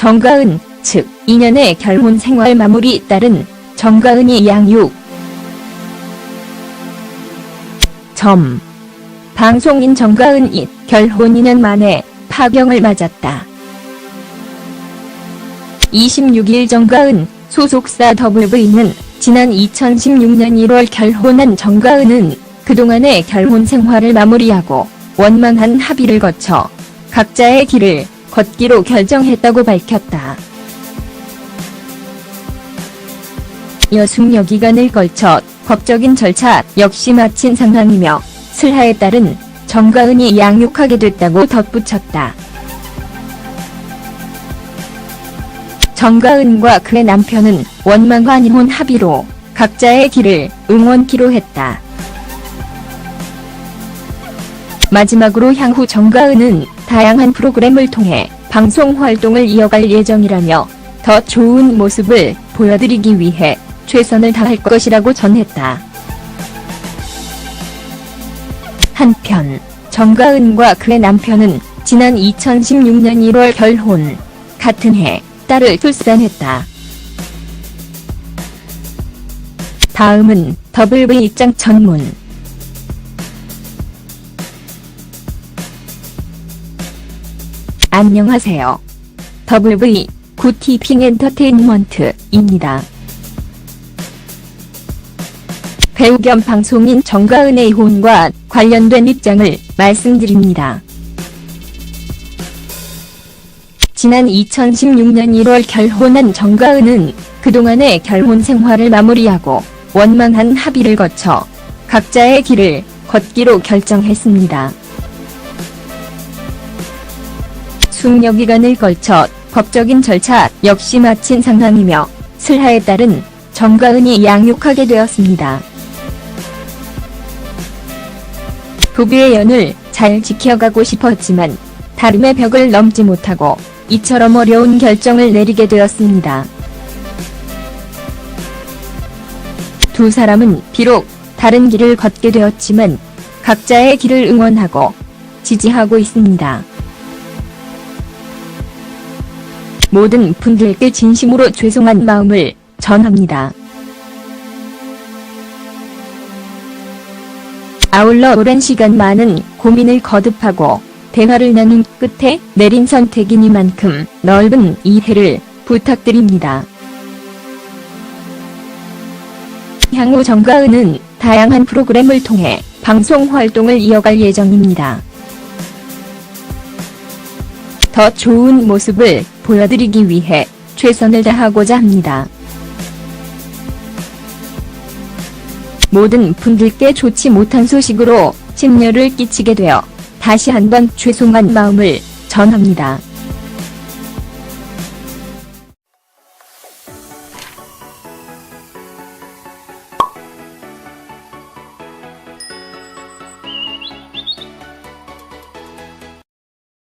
정가은, 즉 2년의 결혼 생활 마무리 딸은 정가은이 양육. 점. 방송인 정가은이 결혼 2년 만에 파경을 맞았다. 26일 정가은 소속사 WV는 지난 2016년 1월 결혼한 정가은은 그동안의 결혼 생활을 마무리하고 원만한 합의를 거쳐 각자의 길을 걷기로 결정했다고 밝혔다. 여숙여 기간을 걸쳐 법적인 절차 역시 마친 상황이며 슬하에 따른 정가은이 양육하게 됐다고 덧붙였다. 정가은과 그의 남편은 원만과 이혼 합의로 각자의 길을 응원키로 했다. 마지막으로 향후 정가은은 다양한 프로그램을 통해 방송 활동을 이어갈 예정이라며 더 좋은 모습을 보여드리기 위해 최선을 다할 것이라고 전했다. 한편 정가은과 그의 남편은 지난 2016년 1월 결혼, 같은 해 딸을 출산했다. 다음은 WV 입장 전문 안녕하세요. WV 굿티핑 엔터테인먼트입니다. 배우 겸 방송인 정가은의 이혼과 관련된 입장을 말씀드립니다. 지난 2016년 1월 결혼한 정가은은 그동안의 결혼 생활을 마무리하고 원만한 합의를 거쳐 각자의 길을 걷기로 결정했습니다. 숙려 기간을 걸쳐 법적인 절차 역시 마친 상황이며 슬하에 따른 정가은이 양육하게 되었습니다. 부부의 연을 잘 지켜가고 싶었지만 다름의 벽을 넘지 못하고 이처럼 어려운 결정을 내리게 되었습니다. 두 사람은 비록 다른 길을 걷게 되었지만 각자의 길을 응원하고 지지하고 있습니다. 모든 분들께 진심으로 죄송한 마음을 전합니다. 아울러 오랜 시간 많은 고민을 거듭하고 대화를 나눈 끝에 내린 선택이니만큼 넓은 이해를 부탁드립니다. 향후 정가은은 다양한 프로그램을 통해 방송 활동을 이어갈 예정입니다. 더 좋은 모습을 보여드리기 위해 최선을 다하고자 합니다. 모든 분들께 좋지 못한 소식으로 심려를 끼치게 되어 다시 한번 죄송한 마음을 전합니다.